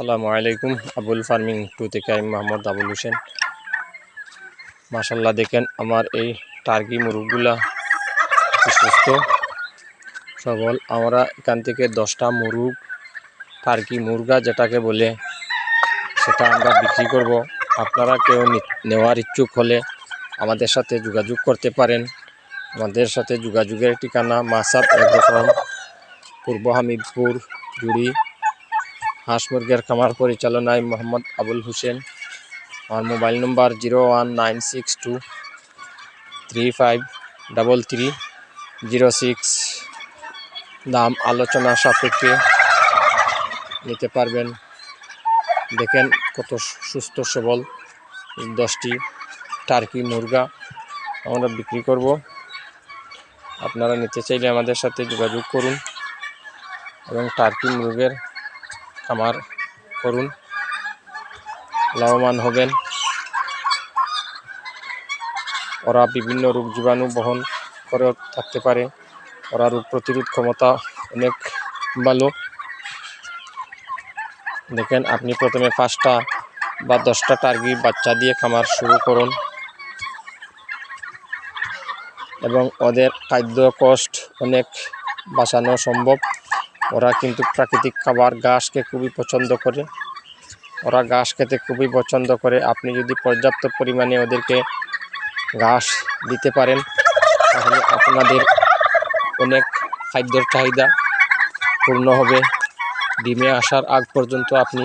আসসালামু আলাইকুম। Abul farming two থেকে আমি মোহাম্মদ আবুল হোসেন। মাসাল্লাহ দেখেন আমার এই টার্কি মুরগগুলা কি সুস্থ। সবল। আমরা এখান থেকে দশটা মুরগ, টার্কি মুরগা যেটাকে বলে, সেটা আমরা বিক্রি করব। আপনারা কেউ নেওয়ার ইচ্ছুক হলে আমাদের সাথে যোগাযোগ করতে পারেন। আমাদের সাথে যোগাযোগের ঠিকানা মাসাদ একরকম পূর্ব হামিদপুর, জুড়ি। হাঁস মুরগের খামার পরিচালনায় মোহাম্মদ আবুল হোসেন। আমার mobile number zero one nine six two three five double three zero six. দাম, আলোচনা সাপেক্ষে নিতে পারবেন। দেখেন কত সুস্থ সবল দশটি টার্কি মুরগা আমরা বিক্রি করব। আপনারা নিতে চাইলে আমাদের সাথে যোগাযোগ করুন এবং টার্কি মুরগের খামার করুন। লাভবান হবেন। ওরা বিভিন্ন রোগ জীবাণু বহন করে থাকতে পারে। ওরা রোগ প্রতিরোধ ক্ষমতা অনেক ভালো। দেখেন, আপনি প্রথমে পাঁচটা বা দশটা টার্গি বাচ্চা দিয়ে খামার শুরু করুন। এবং ওদের খাদ্য কষ্ট অনেক বাঁচানো সম্ভব। ওরা কিন্তু প্রাকৃতিক খাবার ঘাসকে খুবই পছন্দ করে। ওরা ঘাস খেতে খুবই পছন্দ করে। আপনি যদি পর্যাপ্ত পরিমাণে ওদেরকে ঘাস দিতে পারেন, তাহলে আপনাদের অনেক খাদ্যের চাহিদা পূর্ণ হবে। ডিমে আসার আগ পর্যন্ত আপনি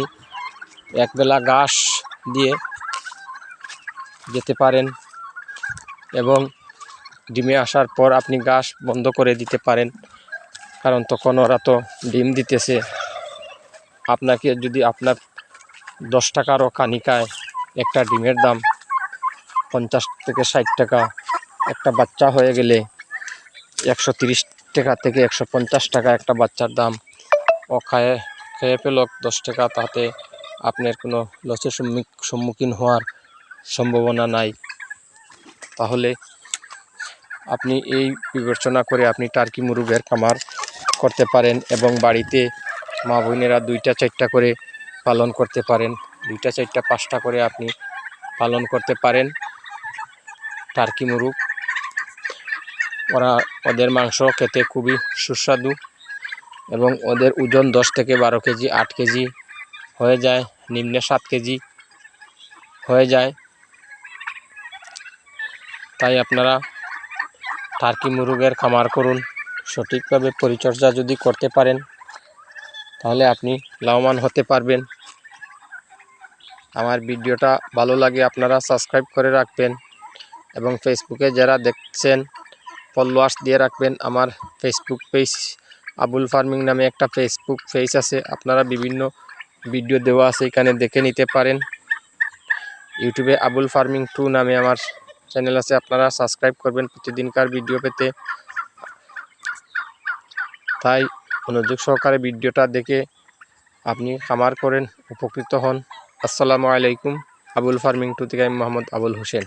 একবেলা ঘাস দিয়ে যেতে পারেন এবং ডিমে আসার পর আপনি ঘাস বন্ধ করে দিতে পারেন। কারণ তখন ওরা তো ডিম দিতেছে। আপনাকে যদি আপনার দশ টাকারও কানিকায় একটা ডিমের দাম, পঞ্চাশ থেকে ষাট টাকা, একটা বাচ্চা হয়ে গেলে একশো তিরিশ টাকা থেকে একশো পঞ্চাশ টাকা একটা বাচ্চার দাম, ও খায়ে, খেয়ে পেল দশ টাকা, তাতে আপনার কোনো লসের সম্মুখ- সম্মুখীন হওয়ার সম্ভাবনা নাই। তাহলে আপনি এই বিবেচনা করে আপনি টার্কি মুরগের খামার করতে পারেন এবং বাড়িতে মা বোনেরা দুইটা চারটা করে পালন করতে পারেন। দুইটা চারটা, পাঁচটা করে আপনি পালন করতে পারেন। টার্কি মুরগ। ওরা ওদের মাংস খেতে খুবই সুস্বাদু এবং ওদের ওজন দশ থেকে বারো কেজি, আট কেজি হয়ে যায়, নিম্নে সাত কেজি হয়ে যায়। তাই আপনারা টার্কি মুরগের খামার করুন। সঠিকভাবে পরিচর্যা যদি করতে পারেন, তাহলে আপনি লাভবান হতে পারবেন। আমার ভিডিওটা ভালো লাগে আপনারা সাবস্ক্রাইব করে রাখবেন এবং ফেসবুকে যারা দেখছেন ফলোয়ার্স দিয়ে রাখবেন। আমার ফেসবুক পেজ আবুল ফার্মিং নামে একটা ফেসবুক পেজ আছে, আপনারা বিভিন্ন ভিডিও দেওয়া আছে, এখানে দেখে নিতে পারেন। ইউটিউবে আবুল ফার্মিং টু নামে আমার চ্যানেল আছে, আপনারা সাবস্ক্রাইব করবেন। প্রতিদিনকার ভিডিও পেতে তাই মনোযোগ সহকারে ভিডিওটা দেখে আপনি খামার করেন, উপকৃত হন। আসসালামু আলাইকুম, আবুল ফার্মিং টু থেকে আমি মোহাম্মদ আবুল হোসেন।